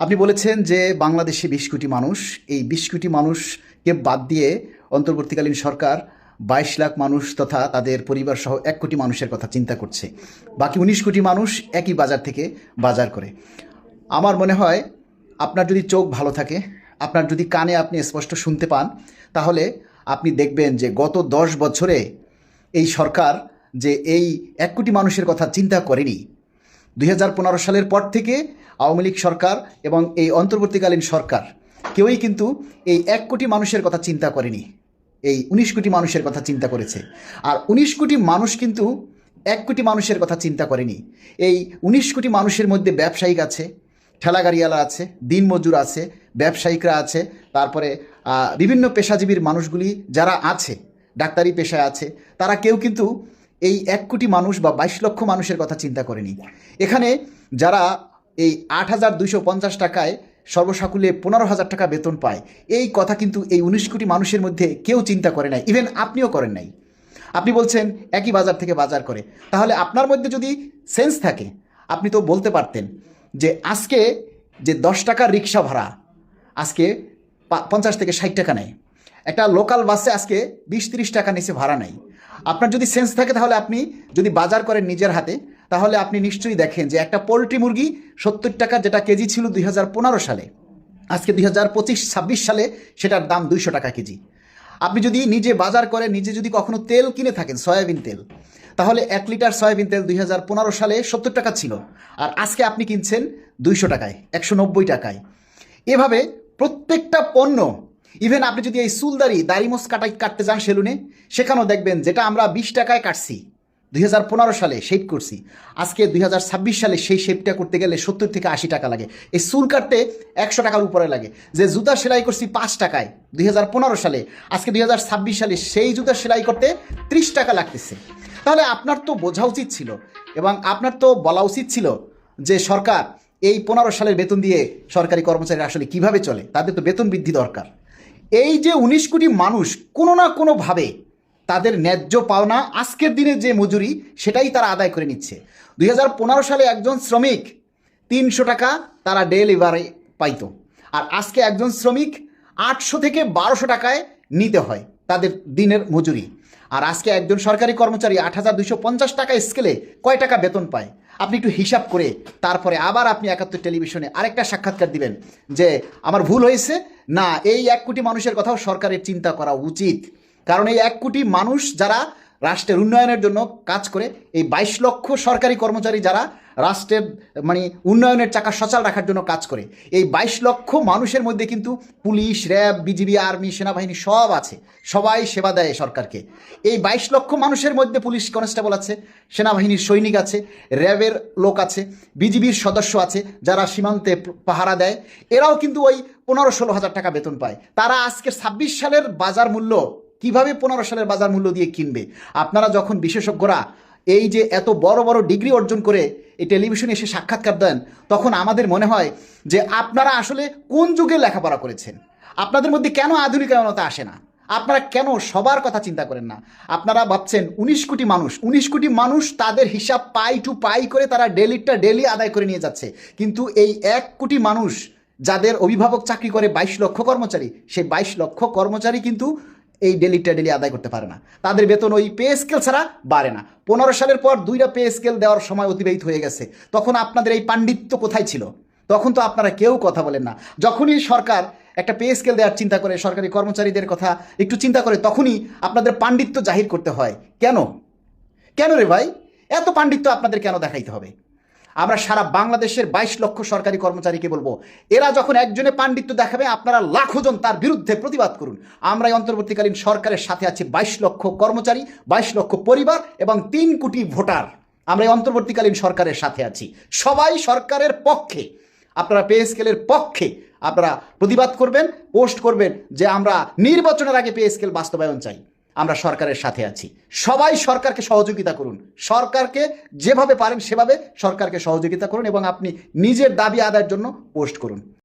আপনি বলেছেন যে বাংলাদেশে বিশ কোটি মানুষ, এই বিশ কোটি মানুষকে বাদ দিয়ে অন্তর্বর্তীকালীন সরকার বাইশ লাখ মানুষ তথা তাদের পরিবার সহ এক কোটি মানুষের কথা চিন্তা করছে। বাকি উনিশ কোটি মানুষ একই বাজার থেকে বাজার করে। আমার মনে হয় আপনার যদি চোখ ভালো থাকে, আপনার যদি কানে আপনি স্পষ্ট শুনতে পান, তাহলে আপনি দেখবেন যে গত দশ বছরে এই সরকার যে এই এক কোটি মানুষের কথা চিন্তা করেনি দুই হাজার পনেরো সালের পর থেকে আওয়ামী লীগ সরকার এবং এই অন্তর্বর্তীকালীন সরকার কেউই কিন্তু এই এক কোটি মানুষের কথা চিন্তা করেনি। এই উনিশ কোটি মানুষের কথা চিন্তা করেছে। আর উনিশ কোটি মানুষ কিন্তু এক কোটি মানুষের কথা চিন্তা করেনি। এই উনিশ কোটি মানুষের মধ্যে ব্যবসায়িক আছে, ঠেলাগাড়িওয়ালা আছে, দিনমজুর আছে, ব্যবসায়িকরা আছে, তারপরে বিভিন্ন পেশাজীবীর মানুষগুলি যারা আছে, ডাক্তারি পেশায় আছে, তারা কেউ কিন্তু এই এক কোটি মানুষ বা বাইশ লক্ষ মানুষের কথা চিন্তা করেনি। এখানে যারা এই আট হাজার দুইশো পঞ্চাশ টাকায় সর্বসাকুলে পনেরো হাজার টাকা বেতন পায়, এই কথা কিন্তু এই উনিশ কোটি মানুষের মধ্যে কেউ চিন্তা করে নাই ইভেন আপনিও করেন নাই। আপনি বলছেন একই বাজার থেকে বাজার করে। তাহলে আপনার মধ্যে যদি সেন্স থাকে, আপনি তো বলতে পারতেন যে আজকে যে দশ টাকার রিক্সা ভাড়া, আজকে পঞ্চাশ থেকে ষাট টাকা নেয়। একটা লোকাল বাসে আজকে বিশ তিরিশ টাকা নিচে ভাড়া নেই আপনার যদি সেন্স থাকে তাহলে আপনি যদি বাজার করেন নিজের হাতে, তাহলে আপনি নিশ্চয়ই দেখেন যে একটা পোলট্রি মুরগি সত্তর টাকা যেটা কেজি ছিল দুই হাজার পনেরো সালে। আজকে দুই হাজার পঁচিশ, ছাব্বিশ সালে সেটার দাম দুইশো টাকা কেজি। আপনি যদি নিজে বাজার করে নিজে যদি কখনো তেল কিনে থাকেন, সয়াবিন তেল, তাহলে এক লিটার সয়াবিন তেল দুই হাজার পনেরো সালে সত্তর টাকা ছিল। আর আজকে আপনি কিনছেন দুইশো টাকায়, একশো নব্বই টাকায়। এভাবে প্রত্যেকটা পণ্য ইভেন আপনি যদি এই চুলদারি দাড়ি মোস কাটাই কাটতে যান সেলুনে, সেখানেও দেখবেন যেটা আমরা বিশ টাকায় কাটছি, দুই হাজার পনেরো সালে শেপ করছি। আজকে দুই হাজার ছাব্বিশ সালে সেই শেপটা করতে গেলে সত্তর থেকে আশি টাকা লাগে। এই চুল কাটতে একশো টাকার উপরে লাগে। যে জুতা সেলাই করছি পাঁচ টাকায়, দুই হাজার পনেরো সালে, আজকে দুই হাজার ছাব্বিশ সালে সেই জুতা সেলাই করতে ত্রিশ টাকা লাগতেছে। তাহলে আপনার তো বোঝা উচিত ছিল, এবং আপনার তো বলা উচিত ছিল যে সরকার এই পনেরো সালের বেতন দিয়ে সরকারি কর্মচারীরা আসলে কীভাবে চলে, তাদের তো বেতন বৃদ্ধি দরকার। এই যে উনিশ কোটি মানুষ, কোনো না কোনোভাবে তাদের ন্যায্য পাওনা আজকের দিনে যে মজুরি, সেটাই তারা আদায় করে নিচ্ছে। দুই হাজার পনেরো সালে একজন শ্রমিক তিনশো টাকা তারা ডে লেবারে পাইতো। আর আজকে একজন শ্রমিক আটশো থেকে বারোশো টাকায় নিতে হয় তাদের দিনের মজুরি। আর আজকে একজন সরকারি কর্মচারী আট হাজার দুইশো পঞ্চাশ টাকা স্কেলে কয় টাকা বেতন পায়? আপনি একটু হিসাব করে তারপরে আবার আপনি একাত্তর টেলিভিশনে আরেকটা সাক্ষাৎকার দিবেন যে আমার ভুল হয়েছে। না, এই এক কোটি মানুষের কথাও সরকারের চিন্তা করা উচিত। কারণ এই এক কোটি মানুষ যারা রাষ্ট্রের উন্নয়নের জন্য কাজ করে এই বাইশ লক্ষ সরকারি কর্মচারী যারা রাষ্ট্রের মানে উন্নয়নের চাকা সচল রাখার জন্য কাজ করে, এই বাইশ লক্ষ মানুষের মধ্যে কিন্তু পুলিশ, র্যাব, বিজিবি, আর্মি, সেনাবাহিনী সব আছে, সবাই সেবা দেয় সরকারকে। এই বাইশ লক্ষ মানুষের মধ্যে পুলিশ কনস্টেবল আছে, সেনাবাহিনীর সৈনিক আছে, র্যাবের লোক আছে, বিজিবির সদস্য আছে, যারা সীমান্তে পাহারা দেয়, এরাও কিন্তু ওই পনেরো ষোলো হাজার টাকা বেতন পায়। তারা আজকে ছাব্বিশ সালের বাজার মূল্য কীভাবে পনেরো সালের বাজার মূল্য দিয়ে কিনবে? আপনারা যখন বিশেষজ্ঞরা এই যে এত বড় বড় ডিগ্রি অর্জন করে এই টেলিভিশনে এসে সাক্ষাৎকার দেন, তখন আমাদের মনে হয় যে আপনারা আসলে কোন যুগে লেখাপড়া করেছেন? আপনাদের মধ্যে কেন আধুনিকায়নতা আসে না? আপনারা কেন সবার কথা চিন্তা করেন না? আপনারা ভাবছেন উনিশ কোটি মানুষ, উনিশ কোটি মানুষ তাদের হিসাব পাই টু পাই করে তারা ডেলিটা ডেলি আদায় করে নিয়ে যাচ্ছে। কিন্তু এই এক কোটি মানুষ যাদের অভিভাবক চাকরি করে বাইশ লক্ষ কর্মচারী, সেই বাইশ লক্ষ কর্মচারী কিন্তু এই ডেলি আদায় করতে পারে না। তাদের বেতন ওই পে স্কেল ছাড়া বাড়ে না। পনেরো সালের পর দুইটা পে স্কেল দেওয়ার সময় অতিবাহিত হয়ে গেছে। তখন আপনাদের এই পাণ্ডিত্য কোথায় ছিল? তখন তো আপনারা কেউ কথা বলেন না। যখনই সরকার একটা পে স্কেল দেওয়ার চিন্তা করে, সরকারি কর্মচারীদের কথা একটু চিন্তা করে, তখনই আপনাদের পাণ্ডিত্য জাহির করতে হয়। কেন? কেন রে ভাই? এত পাণ্ডিত্য আপনাদের কেন দেখাইতে হবে? আমরা সারা বাংলাদেশের বাইশ লক্ষ সরকারি কর্মচারীকে বলব, এরা যখন একজনে পাণ্ডিত্য দেখাবে, আপনারা লাখো জন তার বিরুদ্ধে প্রতিবাদ করুন। আমরা অন্তর্বর্তীকালীন সরকারের সাথে আছি বাইশ লক্ষ কর্মচারী, বাইশ লক্ষ পরিবার এবং তিন কোটি ভোটার। আমরা এই অন্তর্বর্তীকালীন সরকারের সাথে আছি। সবাই সরকারের পক্ষে। আপনারা পে স্কেলের পক্ষে আপনারা প্রতিবাদ করবেন, পোস্ট করবেন যে আমরা নির্বাচনের আগে পে স্কেল বাস্তবায়ন চাই। আমরা সরকারের সাথে আছি। সবাই সরকারকে সহযোগিতা করুন। সরকারকে যেভাবে পারেন সেভাবে সরকারকে সহযোগিতা করুন এবং আপনি নিজের দাবি আদায়ের জন্য পোস্ট করুন।